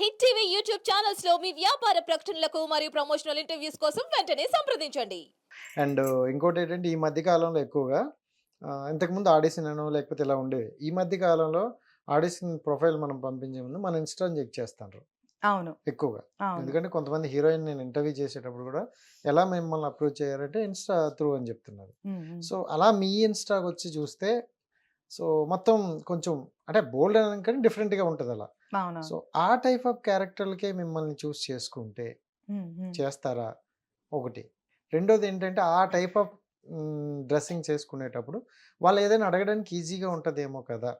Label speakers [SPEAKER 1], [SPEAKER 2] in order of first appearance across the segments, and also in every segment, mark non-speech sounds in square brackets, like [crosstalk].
[SPEAKER 1] Hit TV YouTube ఛానల్స్లో మీ వ్యాపార ప్రకటనలకు మరియు ప్రమోషనల్ ఇంటర్వ్యూస్ కోసం వెంటనే సంప్రదించండి.
[SPEAKER 2] అండ్ ఇంకోటి ఏంటంటే ఈ మధ్య కాలంలో ఎక్కువగా ఆ, ఇంతకుముందు ఆడిషన్ అనో లేకపోతే ఇలా ఉండేవి. ఈ మధ్య కాలంలో ఆడిషన్ ప్రొఫైల్ మనం పంపించే ముందు మన ఇన్స్టా చెక్ చేస్తారు
[SPEAKER 3] అవును.
[SPEAKER 2] ఎక్కువగా.
[SPEAKER 3] అవును.
[SPEAKER 2] ఎందుకంటే కొంతమంది హీరోయిన్ నేను ఇంటర్వ్యూ చేసేటప్పుడు కూడా ఎలా మిమ్మల్ని అప్రోచ్ అయ్యారంటే ఇన్స్టా త్రూ అని చెప్తున్నారు.
[SPEAKER 3] ఉమ్, ఉమ్.
[SPEAKER 2] సో అలా మీ ఇన్స్టాకి వచ్చి చూస్తే సో మొత్తం కొంచెం అంటే బోల్డ్ అని కానీ డిఫరెంట్గా ఉంటుంది అలా సో ఆ టైప్ ఆఫ్ క్యారెక్టర్లకే మిమ్మల్ని చూస్ చేసుకుంటే. చేస్తారా? ఒకటి. రెండోది ఏంటంటే ఆ టైప్ ఆఫ్ డ్రెస్సింగ్ చేసుకునేటప్పుడు వాళ్ళు ఏదైనా అడగడానికి ఈజీగా ఉంటుందేమో కదా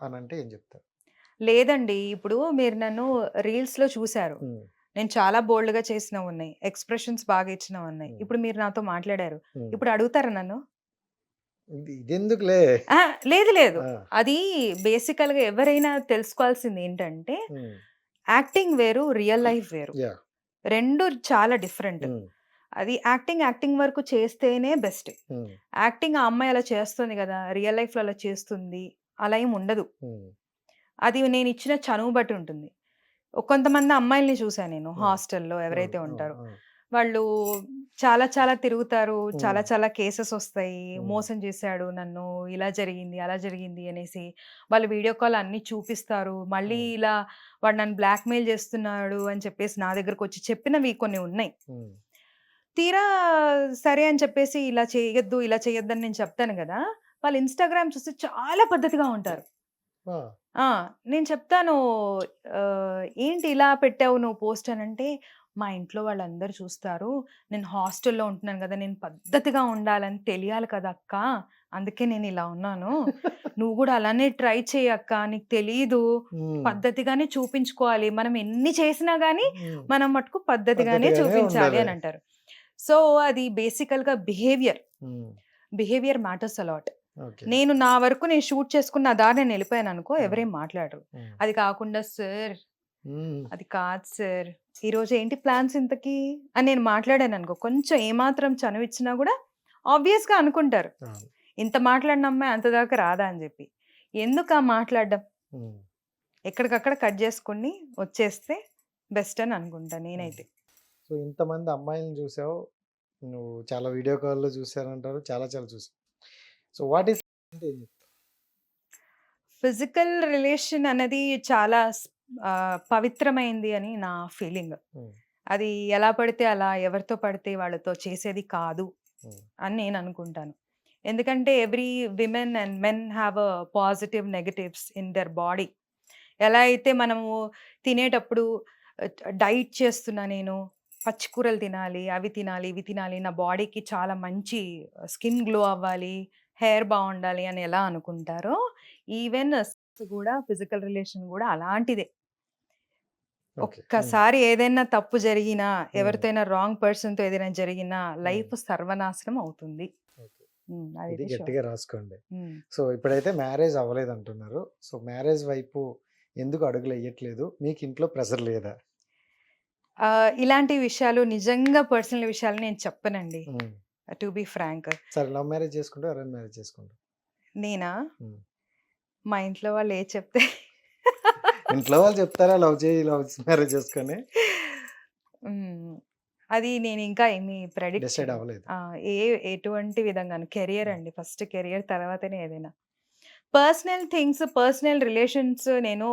[SPEAKER 2] అని అంటే ఏం చెప్తారు?
[SPEAKER 3] లేదండి. ఇప్పుడు మీరు నన్ను రీల్స్లో చూశారు
[SPEAKER 2] ఉమ్,
[SPEAKER 3] నేను చాలా బోల్డ్గా చేసినవి ఉన్నాయి ఎక్స్ప్రెషన్స్ బాగా ఇచ్చినవి ఉన్నాయి. ఇప్పుడు మీరు నాతో మాట్లాడారు. ఇప్పుడు అడుగుతారా నన్ను?
[SPEAKER 2] ఇదెందుకులే?
[SPEAKER 3] లేదు లేదు. అది బేసికల్గా ఎవరైనా తెలుసుకోవాల్సింది ఏంటంటే యాక్టింగ్ వేరు రియల్ లైఫ్ వేరు. రెండు చాలా డిఫరెంట్. అది యాక్టింగ్ యాక్టింగ్ వరకు చేస్తేనే బెస్ట్. యాక్టింగ్ ఆ అమ్మాయి అలా చేస్తుంది కదా రియల్ లైఫ్లో అలా చేస్తుంది అలా ఏం ఉండదు. అది నేను ఇచ్చిన చనువు బట్టి ఉంటుంది. కొంతమంది అమ్మాయిల్ని చూసాను నేను. హాస్టల్లో ఎవరైతే ఉంటారో. వాళ్ళు చాలా చాలా తిరుగుతారు. చాలా. చాలా కేసెస్ వస్తాయి. మోసం చేశాడు నన్ను. ఇలా జరిగింది అలా జరిగింది అనేసి వాళ్ళు వీడియో కాల్ అన్ని చూపిస్తారు. మళ్ళీ. ఇలా వాడు నన్ను బ్లాక్మెయిల్ చేస్తున్నాడు అని చెప్పేసి నా దగ్గరకు వచ్చి చెప్పినవి కొన్ని ఉన్నాయి. తీరా సరే అని చెప్పేసి ఇలా చేయొద్దు ఇలా చేయొద్దు అని నేను చెప్తాను కదా! వాళ్ళు ఇన్స్టాగ్రామ్ చూస్తే చాలా పద్ధతిగా ఉంటారు! నేను చెప్తాను "ఏంటి ఇలా పెట్టావు నువ్వు పోస్ట్" అనంటే, "మా ఇంట్లో వాళ్ళందరూ చూస్తారు. నేను హాస్టల్‌లో ఉంటున్నాను గదా! నేను పద్ధతిగా ఉండాలని తెలియాలి కదా అక్క. అందుకే నేను ఇలా ఉన్నాను. నువ్వు గూడా అలానే ట్రై చెయ్యి అక్క. నీకు తెలీదు. పద్ధతిగానే చూపించుకోవాలి. మనం ఎన్ని చేసినా గానీ, మనం మటుకు పద్ధతిగానే చూపించాలి". అని అంటారు. సో, అది బేసికల్‌గా behaviour.
[SPEAKER 2] Um,
[SPEAKER 3] behaviour matters a lot.
[SPEAKER 2] Okay
[SPEAKER 3] నేను నా వరకు నేను షూట్ చేసుకున్న దారి నేను ఎళ్ళిపోయాననుకో
[SPEAKER 2] Hmm.
[SPEAKER 3] ఎవరేం మాట్లాడరు. అది కాకుండా "సార్ అది కాదు సార్. ఈరోజు ఏంటి ప్లాన్స్ ఇంతకీ?" అని నేను మాట్లాడాననుకో, కొంచెం ఏమాత్రం చనువిచ్చినా గూడా ఆబ్వియస్‌గా అనుకుంటారు.
[SPEAKER 2] అవును,
[SPEAKER 3] ఇంత మాట్లాడిన అమ్మాయి అంత దాకా రాదా అని జెప్పి. ఎందుకా మాట్లాడడం?
[SPEAKER 2] ఉమ్,
[SPEAKER 3] ఎక్కడికక్కడ కట్ చేసుకొని వచ్చేస్తే బెస్ట్ అని అనుకుంటా నేనైతే.
[SPEAKER 2] సో ఇంతమంది అమ్మాయిలను చూసావు నువ్వు చాలా వీడియో కాల్లో చూసారంటారు చాలా చాలా చూసావు so what is?
[SPEAKER 3] Physical relation అనేది చాలా పవిత్రమైంది అని నా ఫీలింగ్. అది ఎలా పడితే అలా, ఎవరితో పడితే వాళ్ళతో చేసేది కాదు అని నేను అనుకుంటాను. ఎందుకంటే every women and men have a positive, negatives in their body. ఎలా అయితే మనము తినేటప్పుడు డైట్ చేస్తున్నా నేను, పచ్చి కూరలు తినాలి, అవి తినాలి, ఇవి తినాలి, నా బాడీకి చాలా మంచి స్కిన్ గ్లో అవ్వాలి, హెయిర్ బావుండాలి అని ఎలా అనుకుంటారో, ఈవెన్ కూడా ఫిజికల్ రిలేషన్ గూడా అలాంటిదే. ఒక్కసారి ఏదైనా తప్పు జరిగినా,
[SPEAKER 2] ఉమ్,
[SPEAKER 3] ఎవరితో అయినా రాంగ్ పర్సన్‌తో ఏదైనా జరిగినా లైఫ్ సర్వనాశనం అవుతుంది.
[SPEAKER 2] ఇది. గట్టిగా రాసుకోండి. సో ఇప్పుడైతే మ్యారేజ్ అవ్వలేదు అంటున్నారు సో మ్యారేజ్ వైపు ఎందుకు అడుగులు వేయట్లేదు? మీకు ఇంట్లో ప్రెషర్ లేదా?
[SPEAKER 3] ఇలాంటి విషయాలు నిజంగా పర్సనల్ విషయాలు నేను చెప్పనండి. To be frank.
[SPEAKER 2] సరే లవ్ మ్యారేజ్ చేసుకుంటా అరేంజ్ మ్యారేజ్ చేసుకుంటా
[SPEAKER 3] నేనా? మా ఇంట్లో వాళ్ళు ఏది చెప్తే
[SPEAKER 2] ఇంట్లో వాళ్ళు చెప్తారా లవ్ చేయి లవ్ మ్యారేజ్ చేసుకొని.
[SPEAKER 3] అది నేను ఇంకా ఏమి ప్రెడిక్ట్.
[SPEAKER 2] అవ్వలేదు!
[SPEAKER 3] ఏ ఎటువంటి విధంగాను కెరియర్ అండి. ఫస్ట్ కెరియర్ తర్వాతనే ఏదైనా. పర్సనల్ థింగ్స్, పర్సనల్ రిలేషన్స్ నేను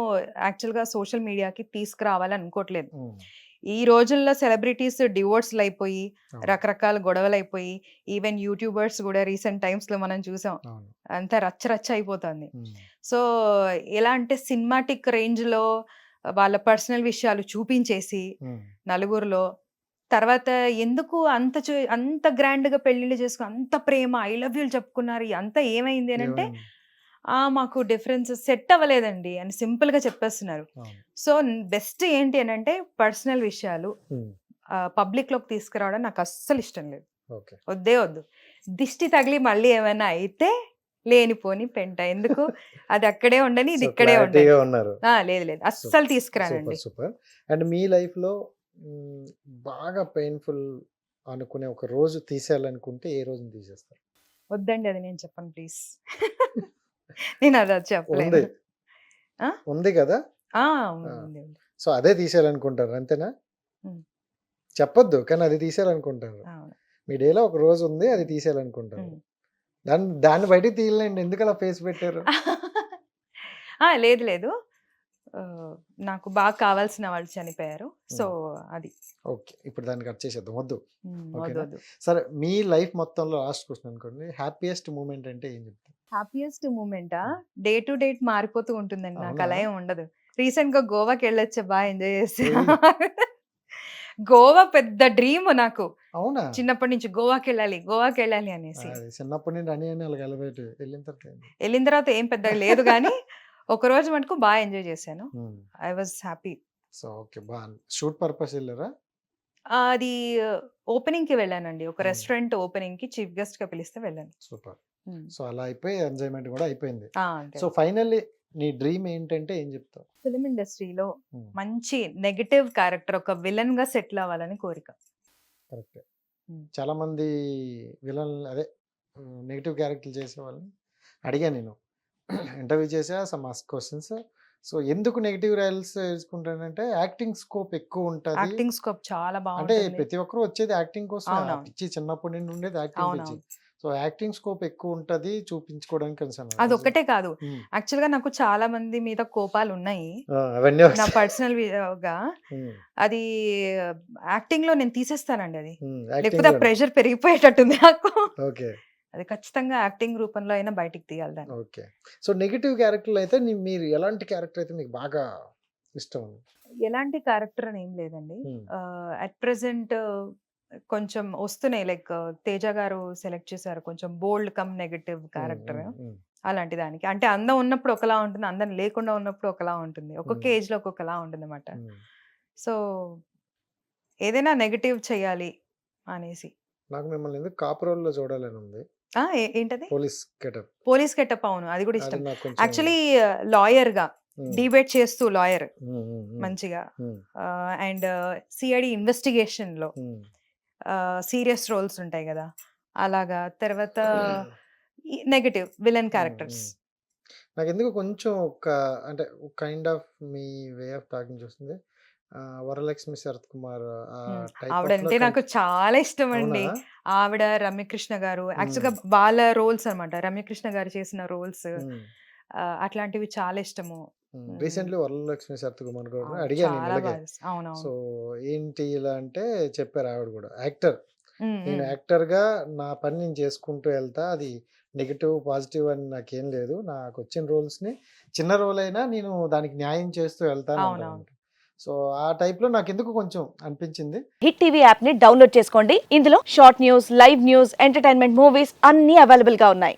[SPEAKER 3] యాక్చువల్‌గా సోషల్ మీడియాకి తీసుకురావాలనుకోవట్లేదు. ఈ రోజుల్లో సెలబ్రిటీస్ డివోర్స్‌లయిపోయి,
[SPEAKER 2] అవును
[SPEAKER 3] రకరకాల గొడవలయిపోయి, ఈవెన్ యూట్యూబర్స్ గూడా రీసెంట్ టైమ్స్‌లో మనం చూసాం. అంతా రచ్చ రచ్చ అయిపోతుంది. సో, ఎలా అంటే సినిమాటిక్ రేంజ్‌లో వాళ్ళ పర్సనల్ విషయాలు చూపించేసి నలుగురిలో, తర్వాత ఎందుకు అంత చు అంత గ్రాండ్‌గా పెళ్ళిళ్ళు చేసుకొని, అంత ప్రేమ, ఐ లవ్ యూలు చెప్పుకున్నారు. ఇదంతా ఏమైంది అనంటే,
[SPEAKER 2] ఏమైంది
[SPEAKER 3] "ఆ! మాకు డిఫరెన్సెస్ సెట్ అవ్వలేదండి" అని సింపుల్‌గా చెప్పేస్తున్నారు.
[SPEAKER 2] అవును
[SPEAKER 3] సో, బెస్ట్ ఏంటి అనంటే పర్సనల్ విషయాలు
[SPEAKER 2] ఉమ్,
[SPEAKER 3] ఆహ్, పబ్లిక్‌లోకి తీసుకురావడం నాకు అస్సలు ఇష్టం లేదు.
[SPEAKER 2] ఓకే
[SPEAKER 3] వద్దే వద్దు. దిష్టి తగిలి మళ్ళీ ఏమైనా అయితే లేనిపోని పెంట. ఎందుకు? అది అక్కడే ఉండని, ఇది ఇక్కడే
[SPEAKER 2] ఉన్నారు
[SPEAKER 3] ఆ! లేదు లేదు. అస్సలు తీసుకురానండి.
[SPEAKER 2] సూపర్ అండ్ మీ లైఫ్లో మ్, బాగా పెయిన్ఫుల్ అనుకునే ఒక రోజు తీసేయాలనుకుంటే ఏ రోజుని తీసేస్తారు
[SPEAKER 3] వద్దండి అది నేను చెప్పను ప్లీజ్. నేను
[SPEAKER 2] ఉంది.
[SPEAKER 3] చెప్పలేను. ఆ?
[SPEAKER 2] ఉంది కదా?
[SPEAKER 3] ఆ!
[SPEAKER 2] ఆ,
[SPEAKER 3] ఉంది ఉంది. ఉంది.
[SPEAKER 2] సో అదే తీసేయాలనుకుంటారు అంతేనా?
[SPEAKER 3] ఉమ్.
[SPEAKER 2] చెప్పొద్దు కానీ అది తీసేయాలనుకుంటారు.
[SPEAKER 3] అవును.
[SPEAKER 2] మీ డేలో ఒక రోజు ఉంది అది తీసేయాలనుకుంటారు.
[SPEAKER 3] ఉమ్.
[SPEAKER 2] దాన్ని దాన్ని బయటికి తీయలేండి ఎందుకు అలా ఫేస్ పెట్టారు?
[SPEAKER 3] ఆ, లేదు లేదు. ఆ, నాకు బాగా కావాల్సిన వాళ్ళు చనిపోయారు. సో అది.
[SPEAKER 2] ఓకే. ఇప్పుడు దాన్ని కట్ చేసేద్దాం వద్దు.
[SPEAKER 3] ఉమ్,
[SPEAKER 2] ఓకేనా?
[SPEAKER 3] వద్దు వద్దు.
[SPEAKER 2] సరే మీ లైఫ్ మొత్తంలో లాస్ట్ క్వశ్చన్ అనుకోండి. హ్యాపీయెస్ట్ మూమెంట్ అంటే ఏం చెప్తారు?
[SPEAKER 3] హ్యాపీయెస్ట్ మూమెంటా డే టు డేట్ మారిపోతూ ఉంటుందండి. నాకు అలా? ఏం ఉండదు. రీసెంట్గా గోవాకి వెళ్ళొచ్చా? బాగా ఎంజాయ్ చేసి [laughs] గోవా పెద్ద డ్రీమ్ నాకు.
[SPEAKER 2] అవునా?
[SPEAKER 3] చిన్నప్పటి నుంచి గోవాకి వెళ్ళాలి గోవాకి వెళ్ళాలి అనేసి.
[SPEAKER 2] చిన్నప్పటి నుండి అని వెళ్ళిన తర్వాత ఏంది?
[SPEAKER 3] వెళ్ళిన తర్వాత ఏం పెద్దగా లేదు కానీ ఒక రోజు మటుకు బాగా ఎంజాయ్ చేశాను. I was happy
[SPEAKER 2] so okay. Shoot purpose వెళ్ళారా?
[SPEAKER 3] అది ఓపెనింగ్కి వెళ్ళానండి. ఒక. రెస్టారెంట్ ఓపెనింగ్కి చీఫ్ గెస్ట్గా పిలిస్తే వెళ్ళాను.
[SPEAKER 2] సూపర్. సో అలా అయిపోయి ఎంజాయ్మెంట్ కూడా అయిపోయింది. సో ఫైనల్లీ నీ డ్రీమ్ ఏంటంటే ఏం చెప్తావు?
[SPEAKER 3] ఫిలిం ఇండస్ట్రీలో. మంచి నెగటివ్ క్యారెక్టర్ ఒక విలన్గా సెటిల్ అవ్వాలని కోరిక.
[SPEAKER 2] కరెక్ట్. చాలా మంది విలన్ అదే నెగిటివ్ క్యారెక్టర్ చేసే వాళ్ళని అడిగా నేను. ఇంటర్వ్యూ చేసా సమ్ ఆస్ క్వశ్చన్స్. సో ఎందుకు నెగిటివ్ రైల్స్ వేసుకుంటానంటే యాక్టింగ్ స్కోప్ ఎక్కువ ఉంటుంది.
[SPEAKER 3] యాక్టింగ్ స్కోప్ చాలా
[SPEAKER 2] అంటే
[SPEAKER 3] బాగుంటుంది.
[SPEAKER 2] ప్రతి ఒక్కరు వచ్చేది యాక్టింగ్ కోసం. పిచ్చి చిన్నప్పటి నుండి ఉండేది యాక్టింగ్ పిచ్చి. సో యాక్టింగ్ స్కోప్ ఎక్కువ ఉంటది చూపించుకోవడానికి కన్సర్న్
[SPEAKER 3] అది ఒక్కటే కాదు. యాక్చువల్గా నాకు చాలా మంది మీద కోపాలు ఉన్నాయి. నా.
[SPEAKER 2] పర్సనల్గా
[SPEAKER 3] అది యాక్టింగ్లో నేను తీసేస్తానండి అది. లేకపోతే ప్రెషర్ పెరిగిపోయేటట్టుంది నాకు.
[SPEAKER 2] ఓకే.
[SPEAKER 3] అది ఖచ్చితంగా యాక్టింగ్ రూపంలో అయినా బయటికి తీయాలి
[SPEAKER 2] ఓకే. సో నెగిటివ్ క్యారెక్టర్లు అయితే మీరు ఎలాంటి క్యారెక్టర్ అయితే మీకు బాగా ఇష్టం?
[SPEAKER 3] ఎలాంటి క్యారెక్టర్ అని ఏం లేదండి. అట్ ప్రెసెంట్ కొంచెం వస్తున్నాయి. లైక్ తేజ గారు సెలెక్ట్ చేశారు. కొంచెం బోల్డ్ కమ్ నెగటివ్ క్యారెక్టర్ అలాంటి దానికి. అంటే అందం ఉన్నప్పుడు ఒకలా ఉంటుంది. అందం లేకుండా ఉన్నప్పుడు ఒకలా ఉంటుంది. ఒక్కొక్క
[SPEAKER 2] Hmm.
[SPEAKER 3] ఏజ్లో ఒక్కొక్కలా ఉంటుంది అనమాట. సో ఏదైనా నెగటివ్ చేయాలి అనేసి.
[SPEAKER 2] నాకు మిమ్మల్ని ఎందుకు కాపురోల్లో చూడాలని ఉంది?
[SPEAKER 3] ఏంటది?
[SPEAKER 2] Police getup.
[SPEAKER 3] పోలీస్ గెటప్ అవును. అది కూడా ఇష్టం. యాక్చువల్లీ
[SPEAKER 2] లాయర్గా
[SPEAKER 3] డిబేట్ చేస్తూ లాయర్ మంచిగా. అండ్ సిఐడి
[SPEAKER 2] ఇన్వెస్టిగేషన్లో
[SPEAKER 3] సీరియస్ రోల్స్ ఉంటాయి కదా! అలాగా తర్వాత నెగటివ్ విలన్ క్యారెక్టర్స్.
[SPEAKER 2] నాకు ఎందుకు కొంచెం ఒక అంటే కైండ్ ఆఫ్ మీ వే ఆఫ్ టాకింగ్ చూస్తుంది వరలక్ష్మి శరత్ కుమార్ ఆ type of
[SPEAKER 3] ఆవిడంటే
[SPEAKER 2] లో
[SPEAKER 3] నాకు చాలా ఇష్టం అండి? ఆవిడ రమ్యకృష్ణ గారు. యాక్చువల్గా వాళ్ళ రోల్స్ అన్నమాట. రమ్యకృష్ణ గారు చేసిన రోల్స్ అట్లాంటివి చాలా ఇష్టము.
[SPEAKER 2] రీసెంట్లీ వరలక్ష్మి శరత్ కుమార్ కూడా అడిగాను ఇలాగే సో ఏంటి ఇలా అంటే చెప్పారు ఆవిడ కూడా. యాక్టర్. నేను. యాక్టర్గా నా పని నేను చేసుకుంటూ వెళ్తా అది నెగిటివ్ పాజిటివ్ అని నాకేం లేదు. నాకు వచ్చిన రోల్స్ని చిన్న రోల్ అయినా నేను దానికి న్యాయం చేస్తూ వెళ్తాను. సో ఆ టైప్లో నాకు ఎందుకు కొంచెం అనిపించింది?
[SPEAKER 4] హిట్ టీవీ యాప్ని డౌన్లోడ్ చేసుకోండి. ఇందులో short news live news entertainment movies అన్ని అవైలబుల్గా ఉన్నాయి.